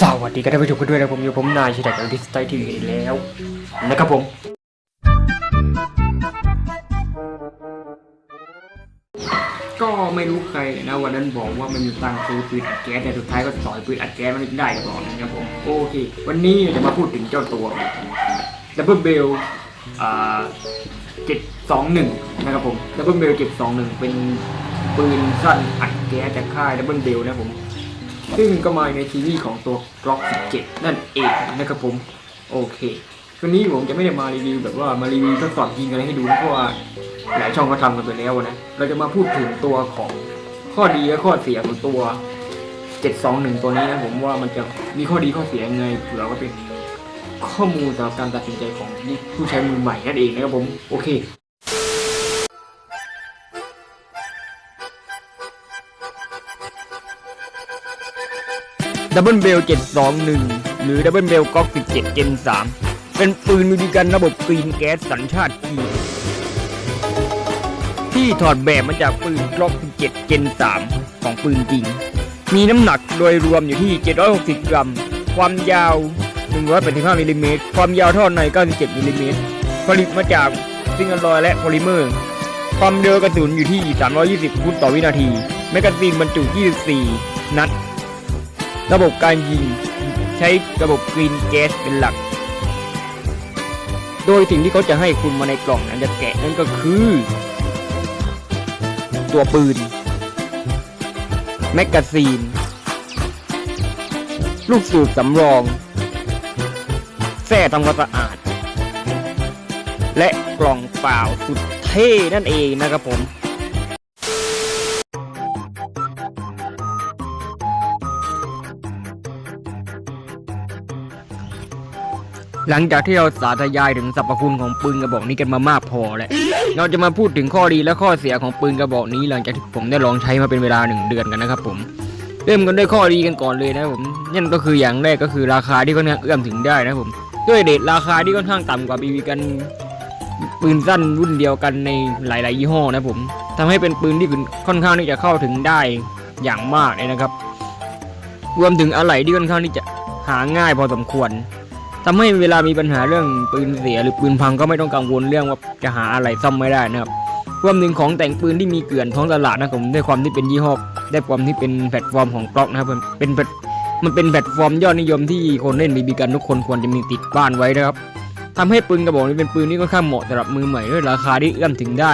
สวัสดีกันท่านผู้ชมกันด้วยนะผมอยู่ผมนายชิดะกับดิสไตทีวีแล้วนะครับผม ก็ไม่รู้ใครนะวันนั้นบอกว่ามันมีตังค์ซื้อปืนอัดแก๊สแต่สุดท้ายก็สอยปืนอัดแก๊สมันไม่ได้ก็บอกนะครับผมโอเค วันนี้จะมาพูดถึงเจ้าตัวดับเบิลเบลอ่า สองหนึ่งนะครับผมดับเบิลเบลเจ็ดสองหนึ่งเป็นปืนสั้นอัดแก๊สจากค่ายดับเบิลเบลนะผมซึ่งก็มาในซีรีส์ของตัว Glock 17 นั่นเองนะครับผม โอเควันนี้ผมจะไม่ได้มารีวิวแบบว่ามารีวิวทดสอบยิงอะไรให้ดูเพราะว่าหลายช่องก็ทำกันไปแล้วนะ เราจะมาพูดถึงตัวของข้อดีและข้อเสียของตัว 721 ตัวนี้นะผมว่ามันจะมีข้อดีข้อเสียยังไงเผื่อว่าเป็นข้อมูลสำหรับการตัดสินใจของผู้ใช้มือใหม่นั่นเองนะครับผม โอเค ดับเบิลเบล721 หรือดับเบิลเบลก๊อก17 Gen 3 เป็นปืนมีดีกันระบบกรีนแก๊สสัญชาติจีนที่ถอดแบบมาจากปืนกล็อก17 Gen 3 ของปืนจริง มีน้ำหนักโดยรวมอยู่ที่ 760 กรัม ความยาว 185มิลลิเมตร ความยาวท่อใน 97มิลลิเมตร ผลิตมาจากซิงค์อลลอยและโพลิเมอร์ ความเร็วกระสุนอยู่ที่ 320 ฟุตต่อวินาที แมกกาซีนบรรจุ 24 นัด ระบบการยิงใช้ระบบกรีนแก๊สเป็นหลัก โดยสิ่งที่เขาจะให้คุณมาในกล่องนั้นจะแกะนั่นก็คือ ตัวปืน แมกกาซีน ลูกสูบสำรองแส้ทำความสะอาด และกล่องเปล่าสุดเท่นั่นเองนะครับผม หลังจากที่เราสาธยายถึงสรรพคุณของปืนกระบอกนี้กันมามากพอแล้ว เราจะมาพูดถึงข้อดีและข้อเสียของปืนกระบอกนี้ หลังจากที่ผมได้ลองใช้มาเป็นเวลาหนึ่งเดือนกันนะครับ ผม เริ่มกันด้วยข้อดีกันก่อนเลยนะผมนั่นก็คืออย่างแรกก็คือราคาที่ค่อนข้างเอื้อมถึงได้นะผม ด้วยเดทราคาที่ค่อนข้างต่ำกว่าบีบีกันปืนสั้นรุ่นเดียวกันในหลาย ๆ ยี่ห้อนะผมทำให้เป็นปืนที่ค่อนข้างที่จะเข้าถึงได้อย่างมากเลยนะครับ รวมถึงอะไหล่ที่ค่อนข้างที่จะหาง่ายพอสมควร ทำให้เวลามีปัญหาเรื่องปืนเสียหรือปืนพังก็ไม่ต้องกังวลเรื่องว่าจะหาอะไรซ่อมไม่ได้นะครับรวมถึงของแต่งปืนที่มีเกลื่อนท้องตลาดนะครับผมด้วยความที่เป็นยี่ห้อได้ความที่เป็นแพลตฟอร์มของกล็อกนะครับผมเป็นแพลตมันเป็นแพลตฟอร์มยอดนิยมที่คนเล่นบีบีกันทุกคนควรจะมีติดบ้านไว้นะครับทำให้ปืนกระบอกนี้เป็นปืนที่ค่อนข้างเหมาะสำหรับมือใหม่ด้วยราคาที่เอื้อมถึงได้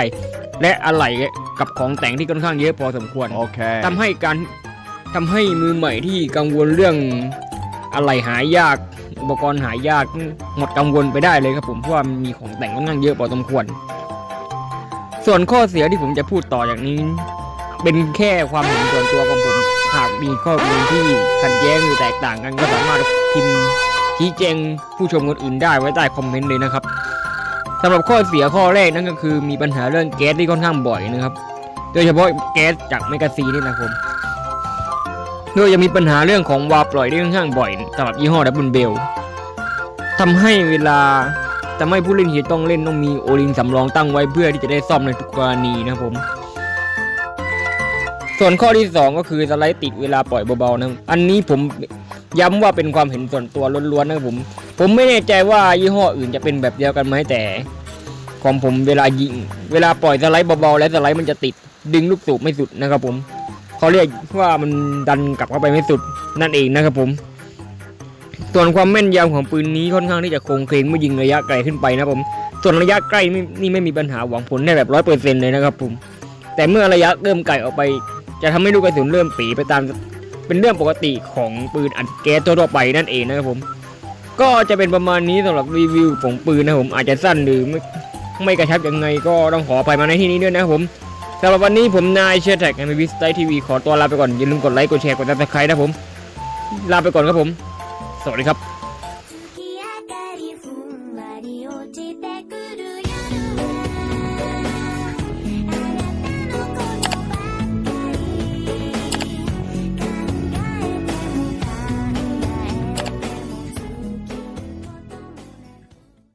และอะไหล่กับของแต่งที่ค่อนข้างเยอะพอสมควร Okay. ทำให้การทำให้มือใหม่ที่กังวลเรื่องอะไรหายาก อุปกรณ์หายากหมดกังวลไปได้เลยครับผมเพราะว่ามีของแต่งค่อนข้างเยอะพอสมควร ส่วนข้อเสียที่ผมจะพูดต่ออย่างนี้ เป็นแค่ความเห็นส่วนตัวของผมหากมีข้อมูลที่ขัดแย้งหรือแตกต่างกันก็สามารถพิมพ์ชี้แจงผู้ชมคนอื่นได้ไว้ใต้คอมเมนต์เลยนะครับสำหรับข้อเสียข้อแรกนั่นก็คือมีปัญหาเรื่องแก๊สที่ค่อนข้างบ่อยนะครับ โดยเฉพาะแก๊สจากแมกาซีนนี่นะครับผม โดยจะมีปัญหาเรื่องของวาปล่อยได้ค่อนข้างบ่อยสำหรับยี่ห้อดับเบิลเบลทำให้เวลาทำให้ผู้เล่นที่ต้องเล่นต้องมีโอลิงสำรองตั้งไว้เพื่อที่จะได้ซ่อมในทุกกรณีนะครับผม ส่วนข้อที่ 2 ก็คือสไลด์ติดเวลาปล่อยเบาๆนะอันนี้ผมย้ำว่าเป็นความเห็นส่วนตัวล้วนๆนะครับผม ผมไม่แน่ใจว่ายี่ห้ออื่นจะเป็นแบบเดียวกันไหมแต่ของผมเวลายิง เวลาปล่อยสไลด์เบาๆแล้วสไลด์มันจะติดดึงลูกสูบไม่สุดนะครับผม เขาเรียกว่ามันดันกลับเข้าไปไม่สุดนั่นเองนะครับผม ส่วนความแม่นยำของปืนนี้ค่อนข้างที่จะคงเคลงเมื่อยิงระยะไกลขึ้นไปนะผม ส่วนระยะใกล้นี่ไม่มีปัญหาหวังผลได้แบบร้อยเปอร์เซ็นต์เลยนะครับผม แต่เมื่อระยะเริ่มไกลออกไป จะทำให้ลูกกระสุนเริ่มปีไปตามเป็นเรื่องปกติของปืนอัดแก๊สทั่วไปนั่นเองนะครับผม ก็จะเป็นประมาณนี้สำหรับรีวิวของปืนนะผมอาจจะสั้นหรือไม่ไม่กระชับยังไงก็ต้องขออภัยมาในที่นี้ด้วยนะครับผม สำหรับวันนี้ผมนายเชียร์แท็กแอมบิสไตทีวีขอตัวลาไปก่อนอย่าลืมกดไลค์กดแชร์กดติดตามใครนะผม ลาไปก่อนครับผม สวัสดีครับ